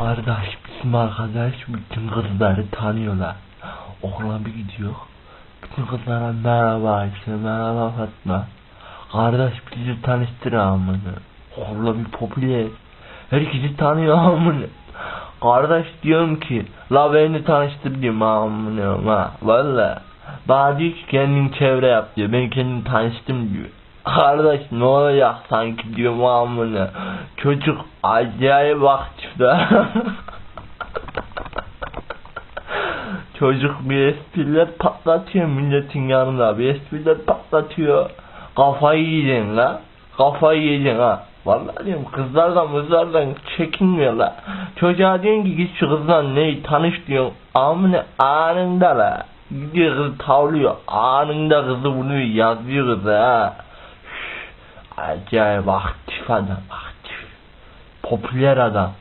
Kardeş bizim arkadaş bütün kızları tanıyorlar. Okula bir gidiyor. Bütün kızlara merhaba Ayşe, merhaba Fatma. Kardeş bizi tanıştır amına. Okulda bir popüler. Herkesi tanıyor amına. Kardeş diyorum ki la beni tanıştır diyorum amına ha. Valla. Bana diyor ki kendin çevre yap diyor. Ben kendim tanıştım diyor. Kardeş ne olacak sanki diyorum amına. Çocuk acayip aktifte. Çocuk bir espriler patlatıyor milletin yanında. Bir espriler patlatıyor. Kafayı yiyeceksin la. Kafayı yiyeceksin ha. Vallahi diyorum kızlardan mızlardan çekinmiyor la. Çocuğa diyorsun ki git şu kızla ne tanış diyorsun. Amına anında la. Gidiyor kız tavlıyor. Anında kızı bunu yazıyor kız ha. Üf, Acayip aktif adam aktif. Popüler adam.